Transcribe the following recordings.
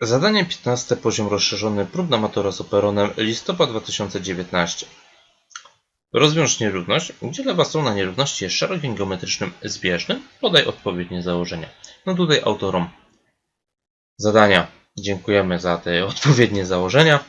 Zadanie 15. Poziom rozszerzony. Próbna matura z operonem. Listopad 2019. Rozwiąż nierówność, gdzie lewa strona nierówności jest szeregiem geometrycznym zbieżnym. Podaj odpowiednie założenia. No tutaj autorom zadania dziękujemy za te odpowiednie założenia,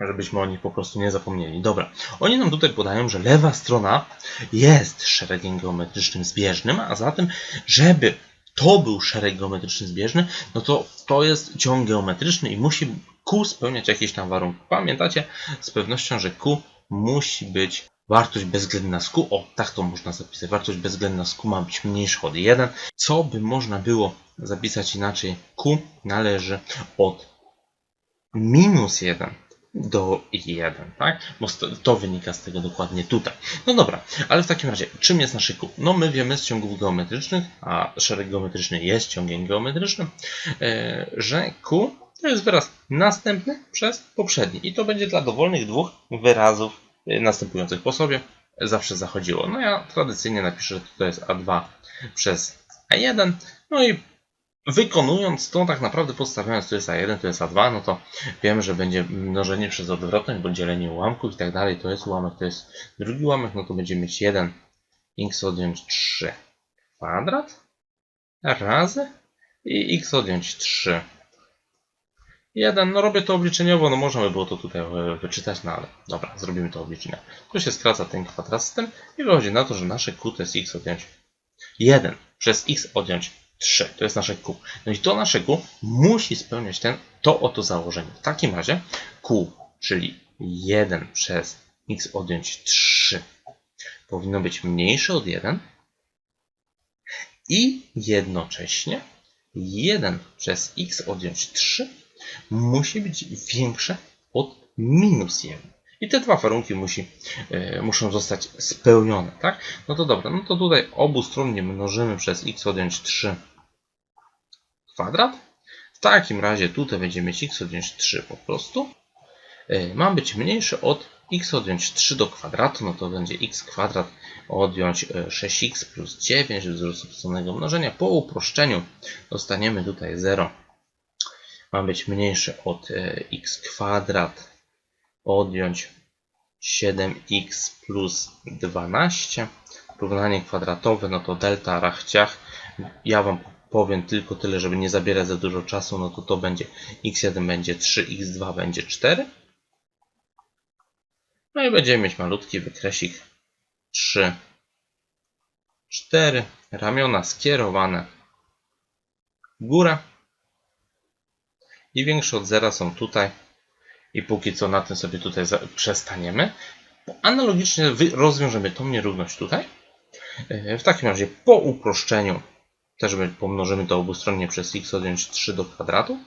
żebyśmy o nich po prostu nie zapomnieli. Dobra, oni nam tutaj podają, że lewa strona jest szeregiem geometrycznym zbieżnym, a zatem, żeby to był szereg geometryczny zbieżny, no to to jest ciąg geometryczny i musi Q spełniać jakieś tam warunki. Pamiętacie z pewnością, że Q musi być wartość bezwzględna z Q. O, tak to można zapisać. Wartość bezwzględna z Q ma być mniejsza od 1. Co by można było zapisać inaczej? Q należy od minus 1 do 1, tak? Bo to wynika z tego dokładnie tutaj. No dobra, ale w takim razie, czym jest nasze Q? No my wiemy z ciągów geometrycznych, a szereg geometryczny jest ciągiem geometrycznym, e, że Q to jest wyraz następny przez poprzedni. I to będzie dla dowolnych dwóch wyrazów e, następujących po sobie zawsze zachodziło. No ja tradycyjnie napiszę, że to jest A2 przez A1. No i wykonując to, tak naprawdę podstawiając to jest A1, to jest A2, no to wiemy, że będzie mnożenie przez odwrotność, bo dzielenie ułamków i tak dalej. To jest ułamek, to jest drugi ułamek, no to będziemy mieć 1 x odjąć 3 kwadrat razy i x odjąć 3 1, no robię to obliczeniowo, no można by było to tutaj e, wyczytać, no ale dobra, zrobimy to obliczenia. Tu się skraca ten kwadrat z tym i wychodzi na to, że nasze q to jest x odjąć 1 przez x odjąć 3. To jest nasze q. No i to nasze q musi spełniać ten, to oto założenie. W takim razie q, czyli 1 przez x odjąć 3 powinno być mniejsze od 1 i jednocześnie 1 przez x odjąć 3 musi być większe od minus 1. I te dwa warunki musi, e, muszą zostać spełnione, tak? No to dobra, no to tutaj obustronnie mnożymy przez x odjąć 3 kwadrat. W takim razie tutaj będziemy mieć x odjąć 3 po prostu. E, ma być mniejsze od x odjąć 3 do kwadratu, no to będzie x kwadrat odjąć e, 6x plus 9 wzór substronnego mnożenia. Po uproszczeniu dostaniemy tutaj 0 ma być mniejsze od e, x kwadrat odjąć 7x plus 12. Równanie kwadratowe, no to delta rachciach. Ja Wam powiem tylko tyle, żeby nie zabierać za dużo czasu, no to to będzie x1 będzie 3, x2 będzie 4. No i będziemy mieć malutki wykresik 3, 4, ramiona skierowane w górę i większe od zera są tutaj. I póki co na tym sobie tutaj przestaniemy. Analogicznie rozwiążemy tą nierówność tutaj. E, W takim razie po uproszczeniu też my pomnożymy to obustronnie przez x odjąć 3 do kwadratu.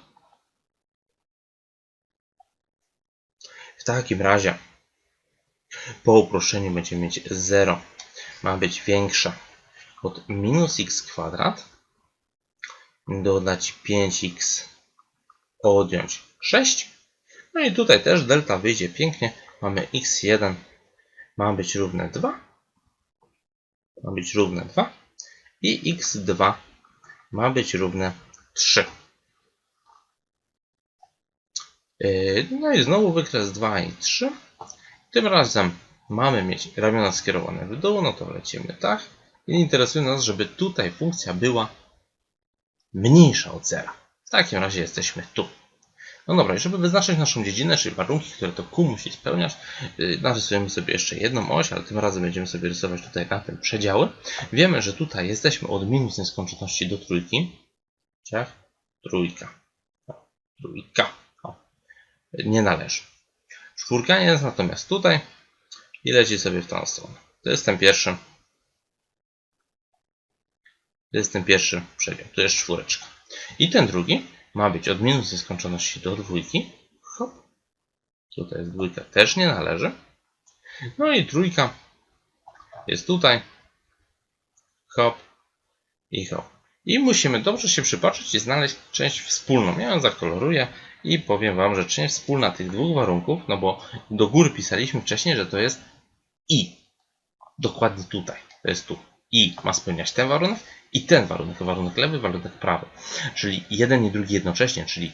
W takim razie po uproszczeniu będziemy mieć 0 ma być większe od minus x kwadrat dodać 5x odjąć 6. No i tutaj też delta wyjdzie pięknie. Mamy x1 ma być równe 2. Ma być równe 2. I x2 ma być równe 3. Yy, No i znowu wykres 2 i 3. Tym razem mamy mieć ramiona skierowane w dół, no to lecimy tak. I interesuje nas, żeby tutaj funkcja była mniejsza od zera. W takim razie jesteśmy tu. No dobra, i żeby wyznaczyć naszą dziedzinę, czyli warunki, które to Q musi spełniać, yy, narysujemy sobie jeszcze jedną oś, ale tym razem będziemy sobie rysować tutaj na tym przedziały. Wiemy, że tutaj jesteśmy od minus nieskończoności do trójki. Ciach, trójka. Trójka. O, nie należy. Czwórka jest natomiast tutaj i leci sobie w tą stronę. To jest ten pierwszy. To jest ten pierwszy przedział. To jest czwóreczka. I ten drugi ma być od minus nieskończoności do dwójki. Hop. Tutaj jest dwójka, też nie należy. No i trójka jest tutaj. Hop i hop. I musimy dobrze się przypatrzeć i znaleźć część wspólną. Ja ją zakoloruję i powiem Wam, że część wspólna tych dwóch warunków, no bo do góry pisaliśmy wcześniej, że to jest i. Dokładnie tutaj. To jest tu. I ma spełniać ten warunek i ten warunek. Warunek lewy, warunek prawy. Czyli jeden i drugi jednocześnie, czyli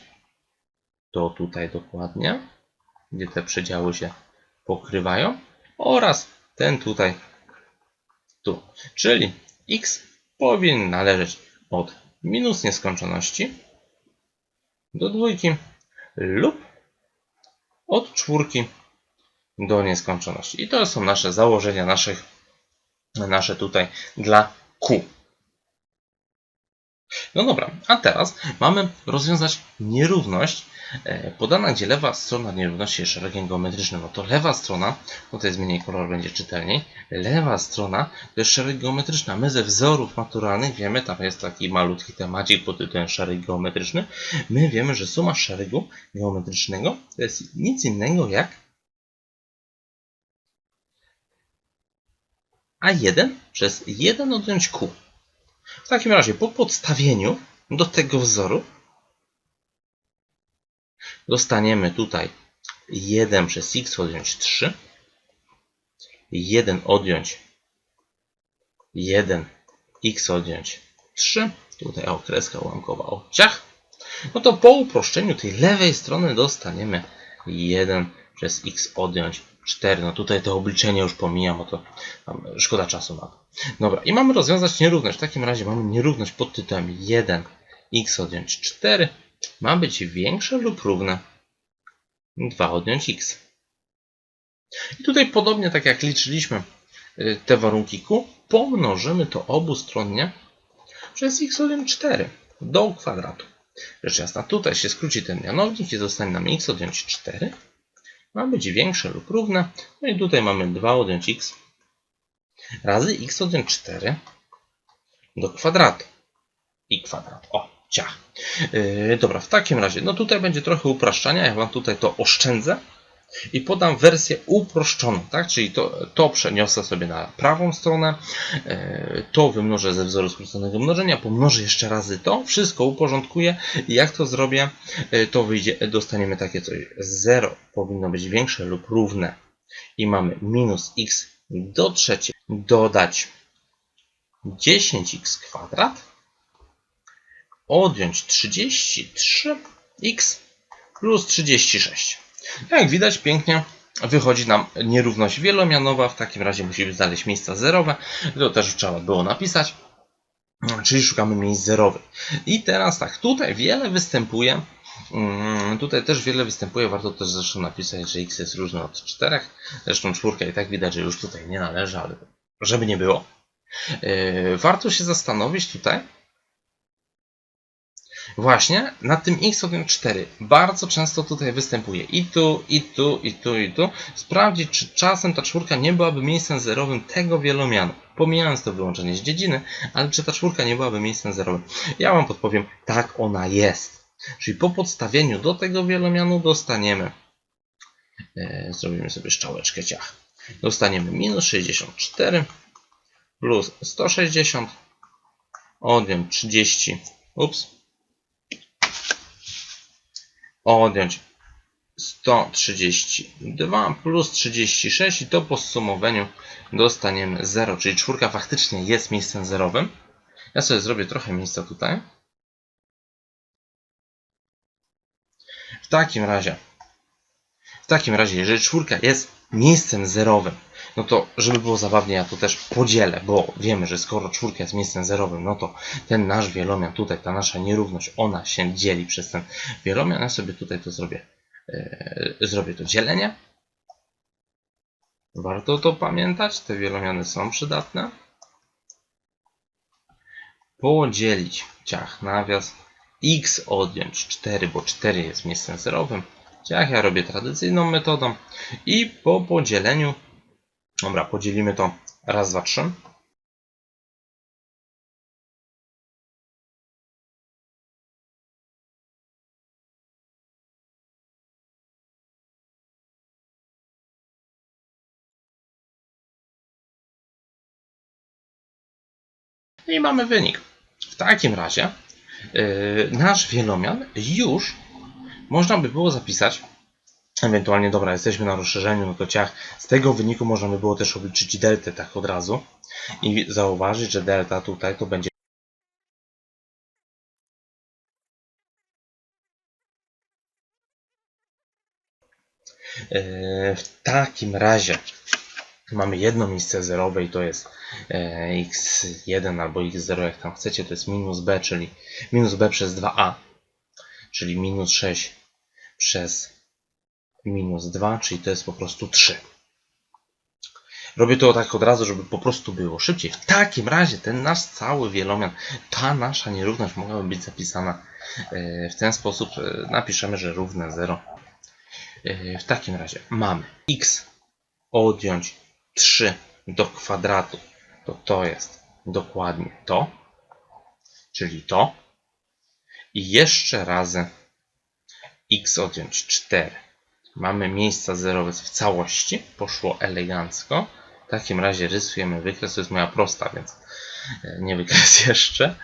to tutaj dokładnie, gdzie te przedziały się pokrywają, oraz ten tutaj tu. Czyli x powinien należeć od minus nieskończoności do dwójki lub od czwórki do nieskończoności. I to są nasze założenia naszych, nasze tutaj dla Q. No dobra, a teraz mamy rozwiązać nierówność e, podana, gdzie lewa strona nierówności jest szeregiem geometrycznym. No to lewa strona, tutaj zmienię kolor, będzie czytelniej. Lewa strona to jest szereg geometryczny. My ze wzorów maturalnych wiemy, tam jest taki malutki temacik pod tytułem szereg geometryczny. My wiemy, że suma szeregu geometrycznego to jest nic innego jak A1 przez 1 odjąć Q. W takim razie po podstawieniu do tego wzoru dostaniemy tutaj 1 przez x odjąć 3, 1 odjąć 1 x odjąć 3, tutaj o kreska ułamkowa o ciach, no to po uproszczeniu tej lewej strony dostaniemy 1 przez x odjąć 4. No tutaj to obliczenie już pomijam, bo to tam szkoda czasu na to. Dobra, i mamy rozwiązać nierówność. W takim razie mamy nierówność pod tytułem 1 x odjąć 4 ma być większe lub równe 2 odjąć x. I tutaj podobnie tak jak liczyliśmy y, te warunki q, pomnożymy to obustronnie przez x odjąć 4 do kwadratu. Rzecz jasna, tutaj się skróci ten mianownik i zostanie nam x odjąć 4 ma być większe lub równe. No i tutaj mamy 2 odjąć x razy x odjąć 4 do kwadratu. I kwadrat. O, ciach. Yy, dobra, w takim razie, no tutaj będzie trochę upraszczania. Ja Wam tutaj to oszczędzę i podam wersję uproszczoną, tak? Czyli to, to przeniosę sobie na prawą stronę, yy, to wymnożę ze wzoru skróconego mnożenia, pomnożę jeszcze razy to, wszystko uporządkuję i jak to zrobię, yy, to wyjdzie, dostaniemy takie coś. 0 powinno być większe lub równe i mamy minus x do trzeciej dodać 10x kwadrat odjąć 33x plus 36. Jak widać pięknie wychodzi nam nierówność wielomianowa. W takim razie musimy znaleźć miejsca zerowe. To też trzeba było napisać. Czyli szukamy miejsc zerowych. I teraz tak, tutaj wiele występuje. mm, Tutaj też wiele występuje. Warto też zresztą napisać, że x jest różny od 4. Zresztą czwórka i tak widać, że już tutaj nie należy, ale żeby nie było. Yy, Warto się zastanowić tutaj, Właśnie nad tym x odjąć 4 bardzo często tutaj występuje i tu, i tu, i tu, i tu. Sprawdzić, czy czasem ta czwórka nie byłaby miejscem zerowym tego wielomianu. Pomijając to wyłączenie z dziedziny, ale czy ta czwórka nie byłaby miejscem zerowym? Ja Wam podpowiem, tak ona jest. Czyli po podstawieniu do tego wielomianu dostaniemy, e, zrobimy sobie szczałeczkę ciach, dostaniemy minus 64 plus 160 odjąć 30, ups, odjąć 132 plus 36 i to po zsumowaniu dostaniemy 0, czyli czwórka faktycznie jest miejscem zerowym. Ja sobie zrobię trochę miejsca tutaj. W takim razie, w takim razie, jeżeli czwórka jest miejscem zerowym, no to żeby było zabawnie, ja to też podzielę, bo wiemy, że skoro czwórka jest miejscem zerowym, no to ten nasz wielomian, tutaj ta nasza nierówność, ona się dzieli przez ten wielomian. Ja sobie tutaj to zrobię, yy, zrobię to dzielenie. Warto to pamiętać, te wielomiany są przydatne. Podzielić, ciach, nawias, x odjąć 4, bo 4 jest miejscem zerowym. Ciach, ja robię tradycyjną metodą i po podzieleniu Dobra, podzielimy to raz, dwa, trzy. I mamy wynik. W takim razie yy, nasz wielomian już można by było zapisać Ewentualnie, dobra, jesteśmy na rozszerzeniu, no to ciach. Z tego wyniku można by było też obliczyć deltę tak od razu i zauważyć, że delta tutaj to będzie E, W takim razie mamy jedno miejsce zerowe i to jest e, x1 albo x0, jak tam chcecie, to jest minus b, czyli minus b przez 2a, czyli minus 6 przez minus 2, czyli to jest po prostu 3. Robię to tak od razu, żeby po prostu było szybciej. W takim razie ten nasz cały wielomian, ta nasza nierówność mogłaby być zapisana e, w ten sposób. e, Napiszemy, że równe 0. E, W takim razie mamy x odjąć 3 do kwadratu, to to jest dokładnie to, czyli to. I jeszcze razy x odjąć 4. Mamy miejsca zerowe w całości, poszło elegancko. W takim razie rysujemy wykres, to jest moja prosta, więc e, nie wykres jeszcze.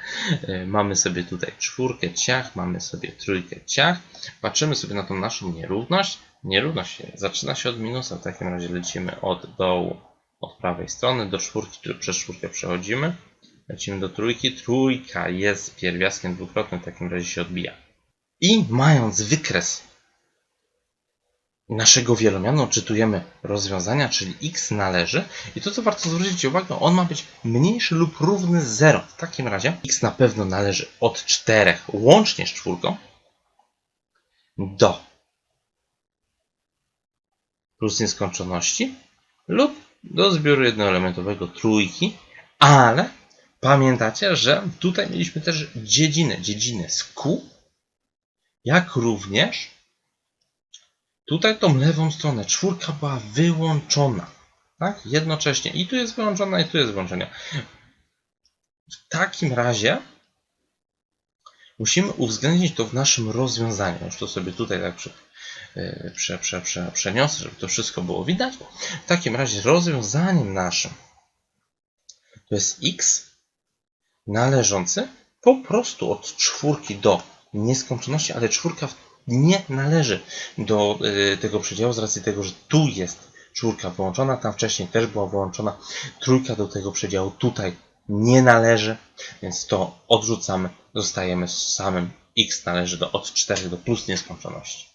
E, Mamy sobie tutaj czwórkę ciach, mamy sobie trójkę ciach. Patrzymy sobie na tą naszą nierówność. Nierówność zaczyna się od minusa, w takim razie lecimy od dołu, od prawej strony do czwórki, przez czwórkę przechodzimy. Lecimy do trójki. Trójka jest pierwiastkiem dwukrotnym, w takim razie się odbija. I mając wykres naszego wielomianu odczytujemy rozwiązania, czyli x należy i to co warto zwrócić uwagę, on ma być mniejszy lub równy 0. W takim razie x na pewno należy od 4 łącznie z czwórką do plus nieskończoności lub do zbioru jednoelementowego trójki, ale pamiętacie, że tutaj mieliśmy też dziedzinę, dziedzinę z q, jak również Tutaj tą lewą stronę czwórka była wyłączona. Tak? Jednocześnie. I tu jest wyłączona, i tu jest wyłączona. W takim razie musimy uwzględnić to w naszym rozwiązaniu. Już to sobie tutaj tak prze, yy, prze, prze, prze, przeniosę, żeby to wszystko było widać. W takim razie rozwiązaniem naszym to jest x należący po prostu od czwórki do nieskończoności, ale czwórka w nie należy do y, tego przedziału z racji tego, że tu jest czwórka wyłączona, tam wcześniej też była wyłączona, trójka do tego przedziału tutaj nie należy, więc to odrzucamy, zostajemy z samym x należy do od 4 do plus nieskończoności.